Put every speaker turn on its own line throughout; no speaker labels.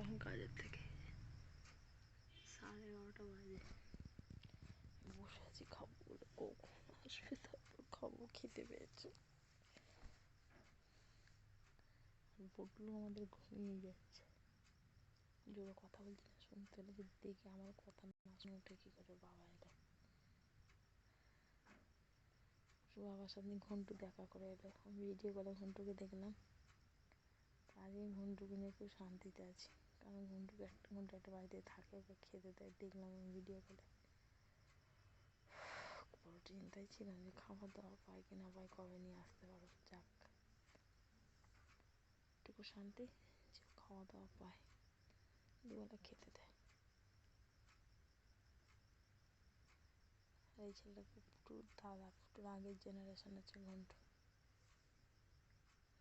এখন কাজের থেকে। সাড়ে বাজে। বসে আছি আসবে খাব খেতে পেয়েছে। আমাদের ঘুমিয়ে যাচ্ছে জোরে কথা বলছি না, শুনতে হলে যদি দেখে আমার কথা না উঠে, কী করে বাবা এলো বাবার সাথে ঘন্টু দেখা করে এলো ভিডিও কলে ঘন্টুকে দেখলাম। আজকে ঘন্টুকে নিয়ে খুব শান্তিতে আছি। কারণ ঘন্টুকে একটা ঘণ্টা একটা বাড়িতে থাকে, ওকে খেতে দেয়, দেখলাম আমি ভিডিও কলে বড় চিন্তায় ছিলাম যে খাবার দাবার পাই কি না পাই, কবে নিয়ে আসতে পারব? যাক। একটুকু শান্তি, যে খাওয়া দাওয়া পায় দুবেলা খেতে দেয়। আর এই ছেলেটাকে ফুটুর দাদা ফুটুর আগের জেনারেশন হচ্ছে ঘন্টু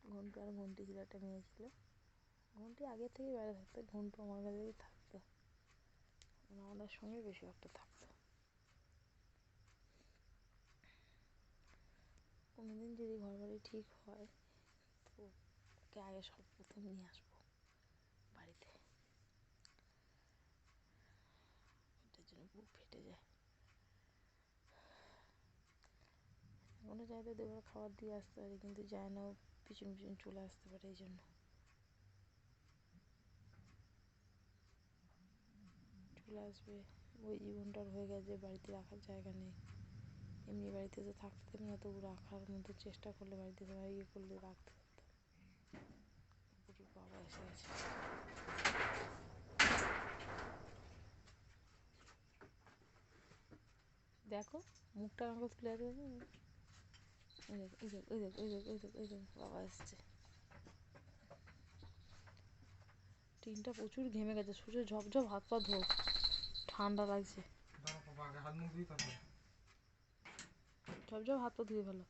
ঘন্টু আর ঘন্টি ছিল একটা মেয়ে ছিল। ঘন্টি আগে থেকেই বাইরে থাকতো, ঘন্টু আমার কাছেই থাকতো আমাদের সঙ্গে বেশি একটা থাকতো। কোনোদিন যদি ঘর বাড়ি ঠিক হয়, তো ওকে আগে সব প্রথম নিয়ে আসব বাড়িতে। ওটার জন্য বুক ফেটে যায়। এখনও চাইলে দুবার খাবার দিয়ে আসতে পারি, কিন্তু যায় না পিছন পিছন চলে আসতে পারে এই জন্য চলে আসবে ওই জীবনটার হয়ে গেছে বাড়িতে রাখার জায়গা নেই এমনি বাড়িতে তো থাকতে দেবে না তবু রাখার মতো চেষ্টা করলে বাড়িতে সবাই ইয়ে করলে রাখতে পারতাম পুরো বাবা এসে গেছে দেখো মুখটা আমাকে তুলে আছে ওই দেখ ওই দেখ ওই দেখ বাবা এসছে টিনটা প্রচুর ঘেমে গেছে সূর্য ঝপঝপ হাত পা ধোক। ঠান্ডা লাগছে। ঝপঝপ হাত পা ধুয়ে ফেলো।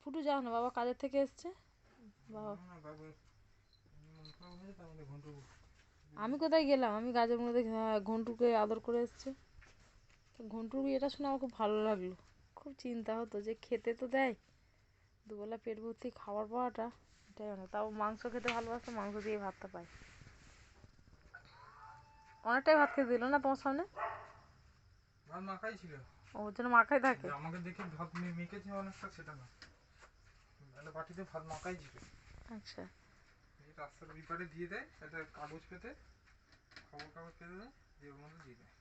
ফুটু যাও না, বাবা কাজের থেকে এসছে। বাবা। আমি কোথায় গেলাম? আমি গাছের মধ্যে হ্যাঁ ঘন্টুকে আদর করে এসছে। ঘন্টুর এটা শুনে আমার খুব ভালো লাগল। খুব চিন্তা হতো যে খেতে তো দেয়। দুবেলা পেট ভর্তি খাবার পাওয়াটা এটাই অনেক। তাও মাংস খেতে ভালোবাসতো মাংস দিয়ে ভাতটা পাই অনেকটাই ভাত খেতে দিল না তোমার সামনে?
ভাত মাখাই ছিল।
ওর জন্য মাখাই থাকে।
আমাকে দেখে ভাত মেখেছে অনেকটা সেটা না। বাটিতে ভাত মাখাই ছিল।
আচ্ছা।
এই রাস্তার ওই পারে দিয়ে দেয় একটা কাগজ পেতে। খবর কাগজ পেতে দেয় দিয়ে ওর মধ্যে দিয়ে দেয়।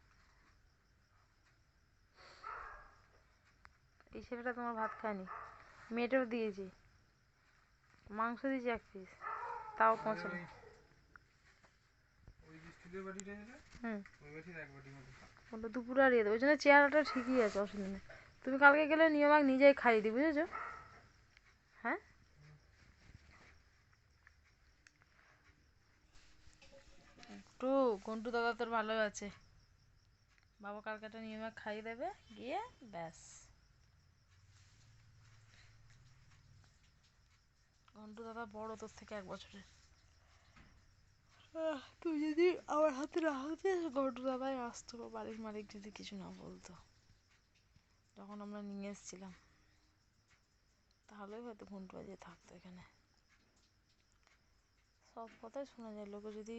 এই ছেলেটা তোমার ভাত খায়নি। মেয়েটাও দিয়েছি। মাংস দিয়েছি এক পিস তাও
আর
পৌঁছে
ওই ওই যে স্টিলের বাটিটা যেটা
হুম।
ওই বাটির এক বাটির মধ্যে ভাত।
ওটা দুপুরে আর ইয়ে দেবো ওই জন্য চেহারাটা ঠিকই আছে অসুবিধা নেই। তুমি কালকে গেলে নিয়মাক নিজেই খাইয়ে দিই বুঝেছ? হ্যাঁ? একটু কন্টু দাদা তোর ভালো আছে। বাবা কালকে একটা নিয়মাক খাইয়ে দেবে গিয়ে ব্যাস। ঘন্টু দাদা, বড় তোর থেকে এক বছরের তুই যদি আমার হাতে না হতে ঘন্টু দাদাই আসতো, বাড়ির মালিক যদি কিছু না বলতো। যখন আমরা নিয়ে এসেছিলাম, তাহলেই হয়তো ঘন্টু বাজিয়ে থাকতো এখানে। সব কথাই শোনা যায়। লোকে যদি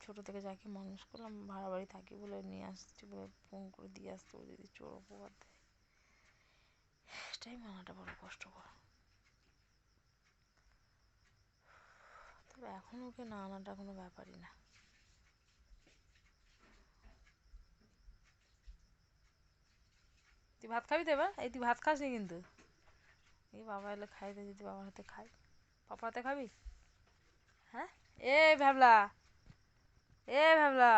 ছোট থেকে যাকে মানুষ করলাম, ভাড়া বাড়ি থাকি বলে নিয়ে আসছি বলে ফোন করে দিয়ে আসতো, যদি চোর অপবাদ দেয়। এটাই মানাটা বড় কষ্টকর। তবে এখন ওকে না আনাটা কোনো ব্যাপারই না। তুই ভাত খাবি তো এবার? এই তুই ভাত খাস নি কিন্তু? এই বাবা এলে খাই দে যদি বাবার হাতে খাই। পাপার হাতে খাবি? হ্যাঁ? এ ভ্যাবলা! এ ভ্যাবলা!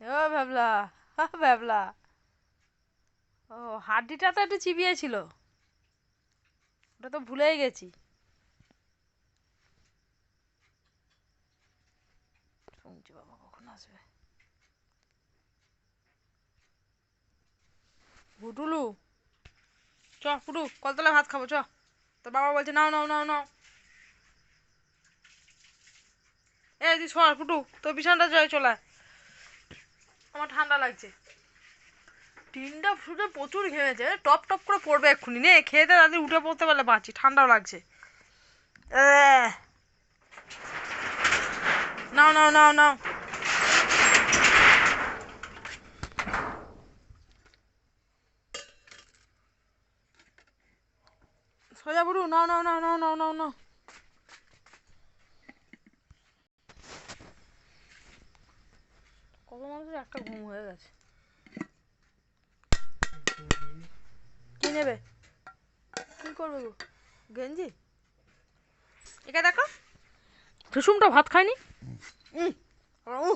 ও ভ্যাবলা! ভ্যাবলা! ও হাড্ডিটা তো একটু চিবিয়ে ছিল ওটা তো ভুলেই গেছি। শুনছি বাবা কখন আসবে ভুটুলু চ পুটু কলতলায় ভাত খাব, চ। তোর বাবা বলছে, নাও নাও নাও নাও। এই তুই সর পুটু তোর বিছানাটা জয় চলে। আমার ঠান্ডা লাগছে। টিনটা ফুটে প্রচুর ঘেমেছে টপ টপ করে পড়বে এক্ষুনি, নে, খেয়ে তাদের উঠে পড়তে পারলে বাঁচি, ঠান্ডাও লাগছে। নাও নাও নাও নাও সোজা বুড়ু নাও নাও নাও নাও নাও নাও নাও কত মানুষের একটা ঘুম হয়ে গেছে কি নেবে কি করবে গো গেঞ্জি একে দেখো ঠুসুমটা ভাত খায়নি উম, উহ।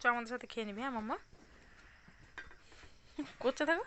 চ আমাদের সাথে খেয়ে নিবি হ্যাঁ মাম্মা করছে থাকো